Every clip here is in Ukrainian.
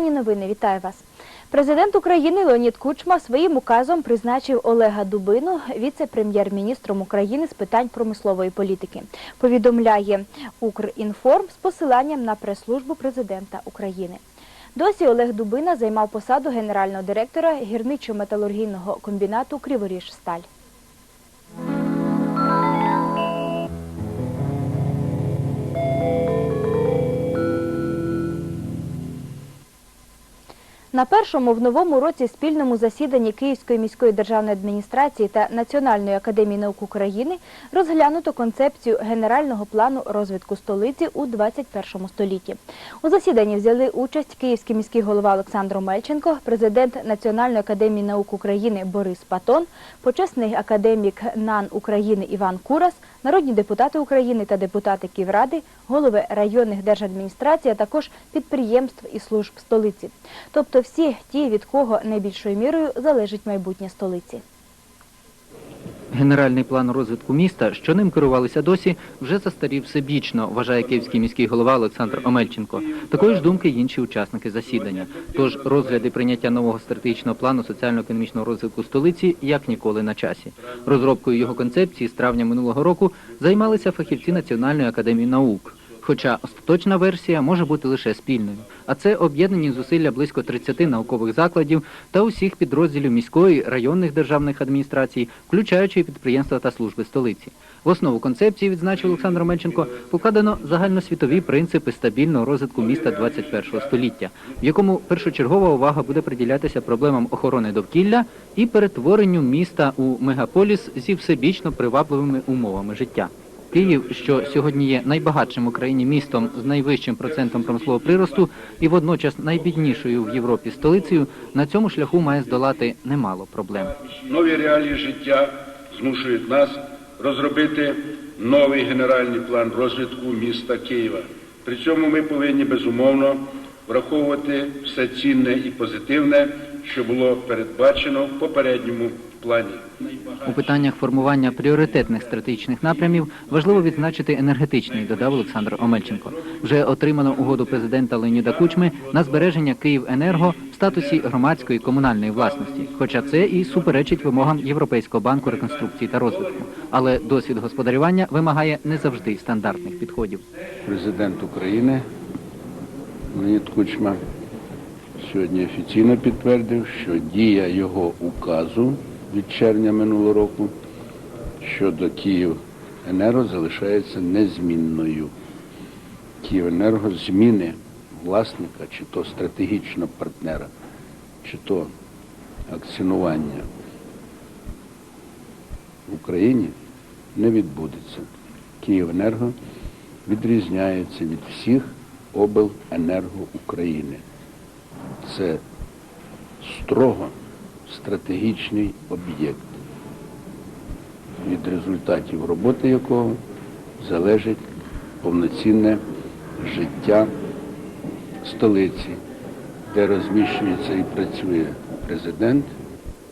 новини. Вітаю вас. Президент України Леонід Кучма своїм указом призначив Олега Дубину віце-прем'єр-міністром України з питань промислової політики. Повідомляє Укрінформ з посиланням на прес-службу президента України. Досі Олег Дубина займав посаду генерального директора гірничо-металургійного комбінату Криворіжсталь. На першому в новому році спільному засіданні Київської міської державної адміністрації та Національної академії наук України розглянуто концепцію генерального плану розвитку столиці у 21 столітті. У засіданні взяли участь київський міський голова Олександр Мельченко, президент Національної академії наук України Борис Патон, почесний академік НАН України Іван Курас, народні депутати України та депутати Київради, голови районних держадміністрацій, а також підприємств і служб столиці. Тобто всі ті, від кого найбільшою мірою залежить майбутнє столиці. Генеральний план розвитку міста, що ним керувалися досі, вже застарів всебічно, вважає київський міський голова Олександр Омельченко. Такої ж думки й інші учасники засідання. Тож розгляди прийняття нового стратегічного плану соціально-економічного розвитку столиці як ніколи на часі. Розробкою його концепції з травня минулого року займалися фахівці Національної академії наук. Хоча остаточна версія може бути лише спільною, а це об'єднані зусилля близько 30 наукових закладів та усіх підрозділів міської районних державних адміністрацій, включаючи підприємства та служби столиці. В основу концепції, відзначив Олександр Менченко, покладено загальносвітові принципи стабільного розвитку міста 21 століття, в якому першочергова увага буде приділятися проблемам охорони довкілля і перетворенню міста у мегаполіс зі всебічно привабливими умовами життя. Київ, що сьогодні є найбагатшим в Україні містом з найвищим процентом промислового приросту і водночас найбіднішою в Європі столицею, на цьому шляху має здолати немало проблем. Нові реалії життя змушують нас розробити новий генеральний план розвитку міста Києва. При цьому ми повинні безумовно враховувати все цінне і позитивне, що було передбачено в попередньому плані. У питаннях формування пріоритетних стратегічних напрямів важливо відзначити енергетичний, додав Олександр Омельченко. Вже отримано угоду президента Леоніда Кучми на збереження Київенерго в статусі громадської комунальної власності, хоча це і суперечить вимогам Європейського банку реконструкції та розвитку. Але досвід господарювання вимагає не завжди стандартних підходів. Президент України Леонід Кучма сьогодні офіційно підтвердив, що дія його указу від червня минулого року щодо Київенерго залишається незмінною. Київенерго зміни власника, чи то стратегічного партнера, чи то акціонування в Україні не відбудеться. Київенерго відрізняється від всіх обленерго України. Це строго стратегічний об'єкт, від результатів роботи якого залежить повноцінне життя столиці, де розміщується і працює президент.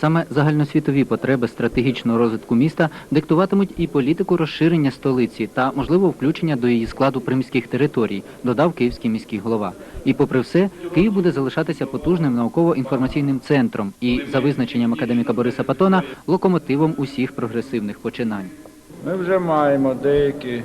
Саме загальносвітові потреби стратегічного розвитку міста диктуватимуть і політику розширення столиці та можливо включення до її складу приміських територій, додав київський міський голова. І попри все, Київ буде залишатися потужним науково-інформаційним центром і, за визначенням академіка Бориса Патона, локомотивом усіх прогресивних починань. Ми вже маємо деякі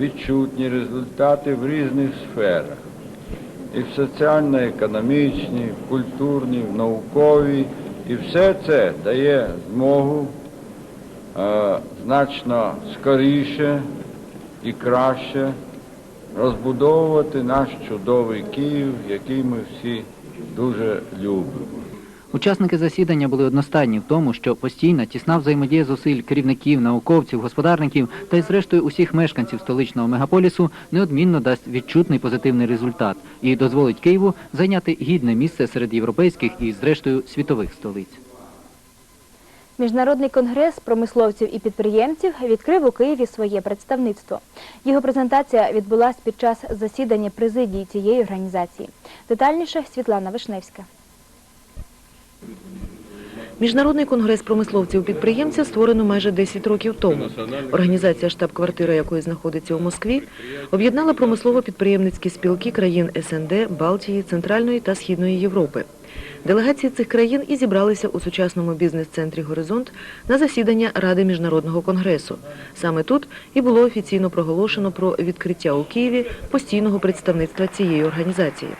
відчутні результати в різних сферах. І в соціально-економічній, в культурній, в науковій. І все це дає змогу е, значно скоріше і краще розбудовувати наш чудовий Київ, який ми всі дуже любимо. Учасники засідання були одностайні в тому, що постійна тісна взаємодія зусиль керівників, науковців, господарників та й зрештою усіх мешканців столичного мегаполісу неодмінно дасть відчутний позитивний результат і дозволить Києву зайняти гідне місце серед європейських і, зрештою, світових столиць. Міжнародний конгрес промисловців і підприємців відкрив у Києві своє представництво. Його презентація відбулась під час засідання президії цієї організації. Детальніше Світлана Вишневська. Міжнародний конгрес промисловців-підприємців створено майже 10 років тому. Організація, штаб-квартира якої знаходиться у Москві, об'єднала промислово-підприємницькі спілки країн СНД, Балтії, Центральної та Східної Європи. Делегації цих країн і зібралися у сучасному бізнес-центрі «Горизонт» на засідання Ради Міжнародного конгресу. Саме тут і було офіційно проголошено про відкриття у Києві постійного представництва цієї організації.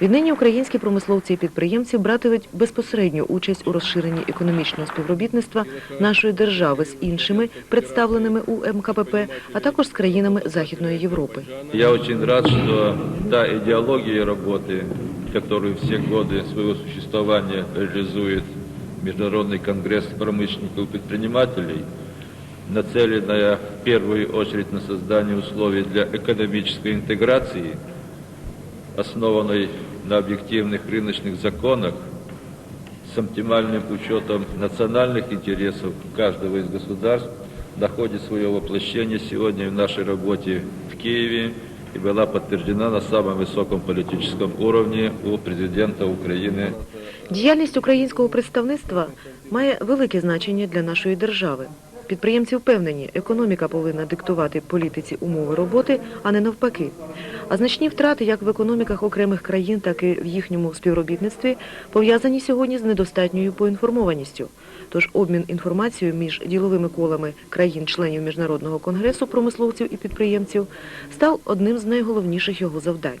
Віднині українські промисловці і підприємці братимуть безпосередню участь у розширенні економічного співробітництва нашої держави з іншими представленими у МКПП, а також з країнами Західної Європи. Я очень рад, что та идеология работы, которую все годы своего существования реализует Международный конгресс промышленников и предпринимателей, нацеленная в первую очередь на создание условий для экономической интеграции, основанной на объективных рыночных законах, с оптимальным учетом национальных интересов каждого из государств, находит свое воплощение сегодня в нашей работе в Киеве и была подтверждена на самом высоком политическом уровне у президента Украины Діяльність українського представництва має велике значення для нашої держави. Підприємці впевнені, економіка повинна диктувати політиці умови роботи, а не навпаки. А значні втрати як в економіках окремих країн, так і в їхньому співробітництві пов'язані сьогодні з недостатньою поінформованістю. Тож обмін інформацією між діловими колами країн-членів Міжнародного конгресу промисловців і підприємців став одним з найголовніших його завдань.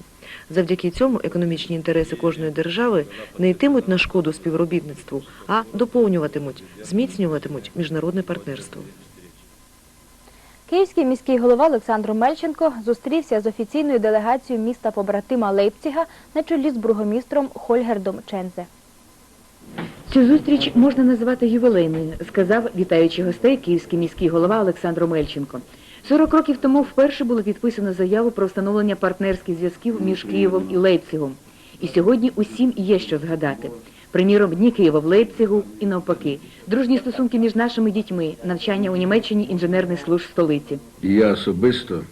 Завдяки цьому економічні інтереси кожної держави не йтимуть на шкоду співробітництву, а доповнюватимуть, зміцнюватимуть міжнародне партнерство. Київський міський голова Олександр Мельченко зустрівся з офіційною делегацією міста побратима Лейпціга на чолі з бургомістром Хольгердом Чензе. Цю зустріч можна називати ювілейною, сказав, вітаючи гостей, київський міський голова Олександр Мельченко. 40 років тому вперше було підписано заяву про встановлення партнерських зв'язків між Києвом і Лейпцигом. І сьогодні усім є що згадати. Приміром, дні Києва в Лейпцигу і навпаки, дружні стосунки між нашими дітьми, навчання у Німеччині інженерних служб столиці. Я особисто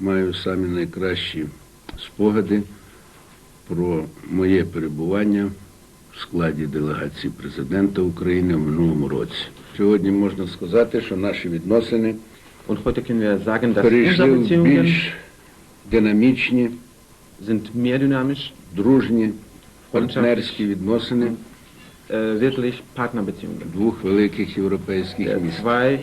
маю самі найкращі спогади про моє перебування в складі делегації президента України в минулому році. Сьогодні можна сказати, що наші відносини Und heute können wir sagen, dass unsere Beziehungen динамічні, sind mehr dynamisch, дружні, партнерські відносини äh, wirklich Partnerbeziehungen. двох великих європейських міст. zwei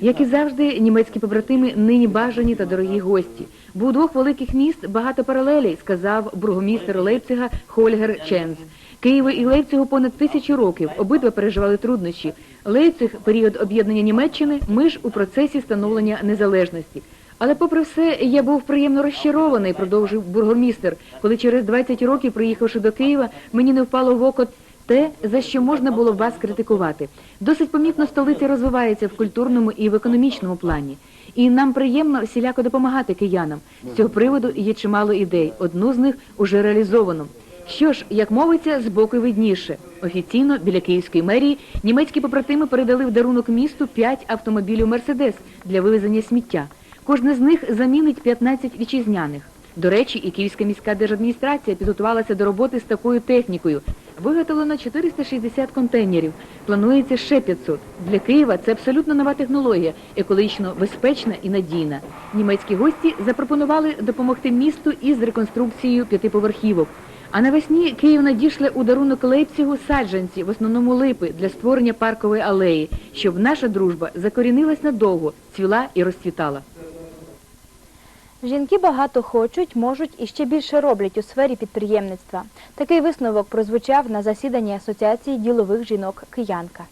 Як і завжди, німецькі побратими нині бажані та дорогі гості. Бо у двох великих міст багато паралелей, сказав бургомістр Лейпцига Хольгер Ченз. Києву і Лейпцигу понад тисячу років. Обидва переживали труднощі. Лейпциг – період об'єднання Німеччини, ми ж у процесі становлення незалежності. Але попри все, я був приємно розчарований, продовжив бургомістр, коли через 20 років, приїхавши до Києва, мені не впало в око те, за що можна було вас критикувати. Досить помітно столиця розвивається в культурному і в економічному плані. І нам приємно всіляко допомагати киянам. З цього приводу є чимало ідей. Одну з них уже реалізовано. Що ж, як мовиться, з боку видніше. Офіційно біля Київської мерії німецькі побратими передали в дарунок місту 5 автомобілів «Мерседес» для вивезення сміття. Кожне з них замінить 15 вітчизняних. До речі, і Київська міська держадміністрація підготувалася до роботи з такою технікою. Виготовлено 460 контейнерів. Планується ще 500. Для Києва це абсолютно нова технологія, екологічно безпечна і надійна. Німецькі гості запропонували допомогти місту із реконструкцією п'ятиповерхівок. А навесні Київ надійшли у дарунок Лейпцігу саджанці, в основному липи, для створення паркової алеї, щоб наша дружба закорінилась надовго, цвіла і розцвітала. Жінки багато хочуть, можуть і ще більше роблять у сфері підприємництва. Такий висновок прозвучав на засіданні Асоціації ділових жінок Киянка.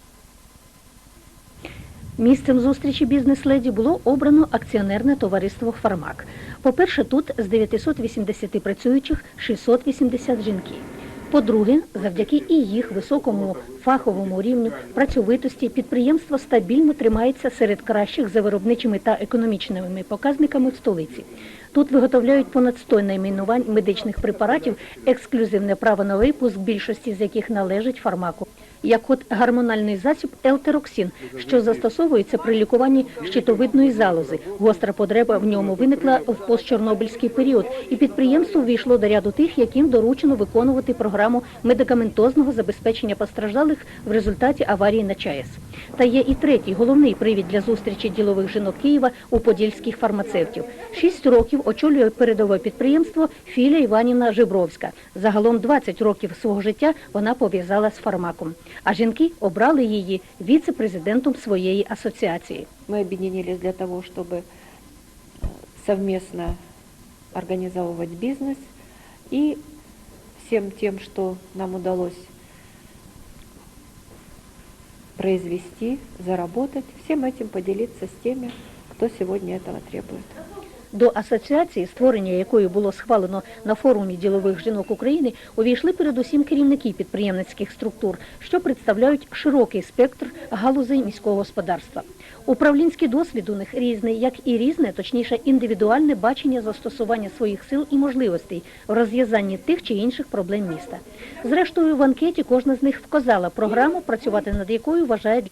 Місцем зустрічі бізнес-леді було обрано акціонерне товариство «Фармак». По-перше, тут з 980 працюючих 680 жінки. По-друге, завдяки і їх високому фаховому рівню працьовитості підприємство стабільно тримається серед кращих за виробничими та економічними показниками в столиці. Тут виготовляють понад 100 найменувань медичних препаратів, ексклюзивне право на випуск, більшості з яких належить фармаку. Як от гормональний засіб елтероксин, що застосовується при лікуванні щитовидної залози. Гостра потреба в ньому виникла в постчорнобильський період, і підприємство ввійшло до ряду тих, яким доручено виконувати програму медикаментозного забезпечення постраждалих в результаті аварії на ЧАЕС. Та є і третій головний привід для зустрічі ділових жінок Києва у подільських фармацевтів. Шість років очолює передове підприємство Філя Іванівна Жибровська. Загалом 20 років свого життя вона пов'язала з фармаком. А жінки обрали її віце-президентом своєї асоціації. Мы объединились для того, чтобы э, совместно организовывать бизнес и всем тем, что нам удалось произвести, заработать, всем этим поделиться с теми, кто сегодня этого требует. До асоціації, створення якої було схвалено на форумі ділових жінок України, увійшли передусім керівники підприємницьких структур, що представляють широкий спектр галузей міського господарства. Управлінський досвід у них різний, як і різне, точніше, індивідуальне бачення застосування своїх сил і можливостей в розв'язанні тих чи інших проблем міста. Зрештою, в анкеті кожна з них вказала програму, працювати над якою вважає